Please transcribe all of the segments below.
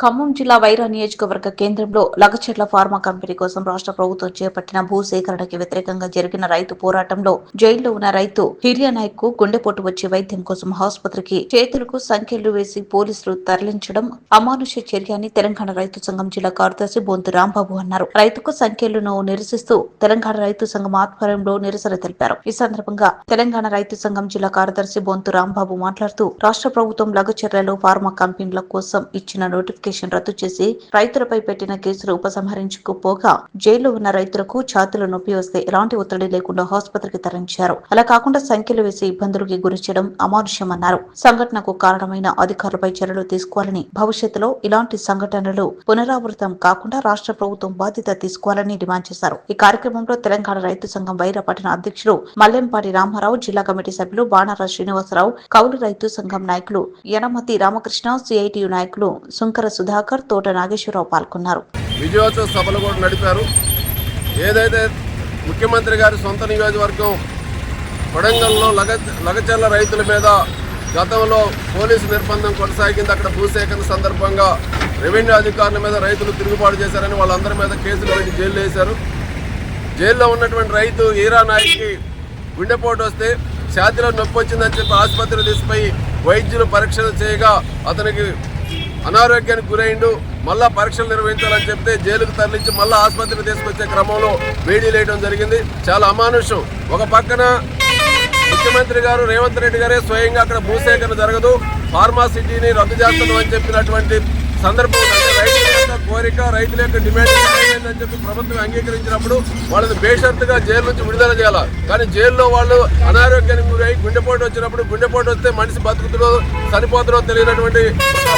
ఖమ్మం జిల్లా వైరా నియోజకవర్గ కేంద్రంలో లగచెట్ల ఫార్మా కంపెనీ కోసం రాష్ట్ర ప్రభుత్వం చేపట్టిన భూ సేకరణకి వ్యతిరేకంగా జరిగిన రైతు పోరాటంలో జైల్లో ఉన్న రైతు హిరియా నాయక్కు గుండెపోటు వచ్చి వైద్యం కోసం ఆసుపత్రికి చేతులకు సంఖ్యలు వేసి పోలీసులు తరలించడం అమానుష చర్య అని తెలంగాణ రైతు సంఘం జిల్లా కార్యదర్శి బొంతు రాంబాబు అన్నారు. రైతుకు సంఖ్యలను నిరసిస్తూ తెలంగాణ రైతు సంఘం ఆధ్వర్యంలో నిరసన తెలిపారు. ఈ సందర్భంగా తెలంగాణ రైతు సంఘం జిల్లా కార్యదర్శి బొంతు రాంబాబు మాట్లాడుతూ రాష్ట్ర ప్రభుత్వం లఘుచర్యలో ఫార్మా కంపెనీల కోసం ఇచ్చిన నోటిఫికేషన్ రద్దు చేసి రైతులపై పెట్టిన కేసులు ఉపసంహరించుకుపోగా జైల్లో ఉన్న రైతులకు ఛాతీలో నొప్పి వస్తే ఎలాంటి ఒత్తిడి లేకుండా ఆసుపత్రికి తరలించారు. అలా కాకుండా సంఖ్యలు వేసి ఇబ్బందులకి గురి చేయడం అమానుష్యమన్నారు. సంఘటనకు కారణమైన అధికారులపై చర్యలు తీసుకోవాలని భవిష్యత్తులో ఇలాంటి సంఘటనలు పునరావృతం కాకుండా రాష్ట్ర ప్రభుత్వం బాధ్యత తీసుకోవాలని డిమాండ్ చేశారు. ఈ కార్యక్రమంలో తెలంగాణ రైతు సంఘం వైర పట్టణ అధ్యక్షుడు మల్లెంపాటి రామారావు జిల్లా కమిటీ సభ్యులు బాణార శ్రీనివాసరావు కౌలు రైతు సంఘం నాయకులు యనమతి రామకృష్ణ సిఐటియు నాయకులు సుంకర సుధాకర్ తోట నాగేశ్వరరావు పాల్గొన్నారు. విజయోత్సవ సభలు కూడా నడిపారు. ఏదైతే ముఖ్యమంత్రి గారి సొంత నియోజకవర్గం కొడంగల్లో లగ లగచర్ల రైతుల మీద గతంలో పోలీసు నిర్బంధం కొనసాగింది. అక్కడ భూసేకరణ సందర్భంగా రెవెన్యూ అధికారుల మీద రైతులు తిరుగుబాటు చేశారని వాళ్ళందరి మీద కేసులు పెట్టి జైలు వేశారు. జైల్లో ఉన్నటువంటి రైతు ఈరా నాయక్కి గుండెపోటు వస్తే ఛాతిలో నొప్పి వచ్చిందని చెప్పి ఆసుపత్రి తీసిపోయి వైద్యులు పరీక్షలు చేయగా అతనికి అనారోగ్యానికి గురైండు మళ్ళా పరీక్షలు నిర్వహించాలని చెప్తే జైలుకు తరలించి మళ్ళా ఆసుపత్రికి తీసుకొచ్చే క్రమంలో వేడి లేయడం జరిగింది. చాలా అమానుషం. ఒక పక్కన ముఖ్యమంత్రి గారు రేవంత్ రెడ్డి గారే స్వయంగా అక్కడ భూసేకరణ జరగదు. ఫార్మాసిటీని రద్దు చేస్తాను అని చెప్పినటువంటి సందర్భం కోరిక రైతుల యొక్క డిమాండ్ అని చెప్పి ప్రభుత్వం అంగీకరించినప్పుడు వాళ్ళని బేషరతుగా జైలు నుంచి విడుదల చేయాలి? కానీ జైల్లో వాళ్ళు అనారోగ్యానికి గురై గుండెపోటు వచ్చినప్పుడు గుండెపోటు వస్తే మనిషి బతుకుతుందో చనిపోతుందో తెలియనటువంటి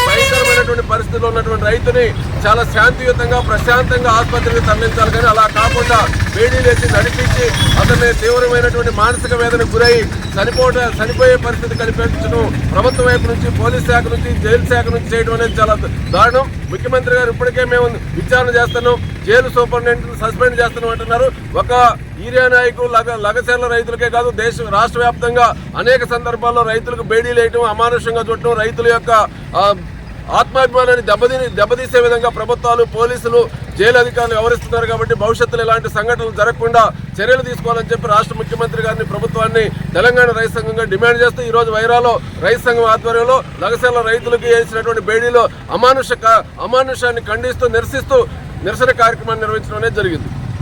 భయంకరమైనటువంటి పరిస్థితిలో ఉన్నటువంటి రైతుని చాలా శాంతియుతంగా ప్రశాంతంగా ఆసుపత్రికి తరలించాలి కానీ అలా కాకుండా వేడి లేచి నడిపించి అతన్ని తీవ్రమైనటువంటి మానసిక వేదనకు గురై చనిపోట చనిపోయే పరిస్థితి కనిపించడం ప్రభుత్వం వైపు నుంచి పోలీస్ శాఖ నుంచి జైలు శాఖ నుంచి చేయడం అనేది చాలా దారుణం. ముఖ్యమంత్రి గారు ఇప్పటికే మేము విచారణ చేస్తున్నాం జైలు సూపరింటెండెంట్ సస్పెండ్ చేస్తున్నాం అంటున్నారు. ఒక ఈరియా నాయకులు లగ లగసేల రైతులకే కాదు దేశ రాష్ట్ర వ్యాప్తంగా అనేక సందర్భాల్లో రైతులకు బేడీలు వేయటం అమానుషంగా చూడటం రైతుల యొక్క ఆత్మాభిమానాన్ని దెబ్బతీని దెబ్బతీసే విధంగా ప్రభుత్వాలు పోలీసులు జైలు అధికారులు వ్యవహరిస్తున్నారు కాబట్టి భవిష్యత్తులో ఇలాంటి సంఘటనలు జరగకుండా చర్యలు తీసుకోవాలని చెప్పి రాష్ట్ర ముఖ్యమంత్రి గారిని ప్రభుత్వాన్ని తెలంగాణ రైతు సంఘంగా డిమాండ్ చేస్తూ ఈరోజు వైరాలో రైతు సంఘం ఆధ్వర్యంలో లగసేల రైతులకు వేసినటువంటి బేడీలో అమానుష అమానుషాన్ని ఖండిస్తూ నిరసిస్తూ నిరసన కార్యక్రమాన్ని నిర్వహించడం జరిగింది.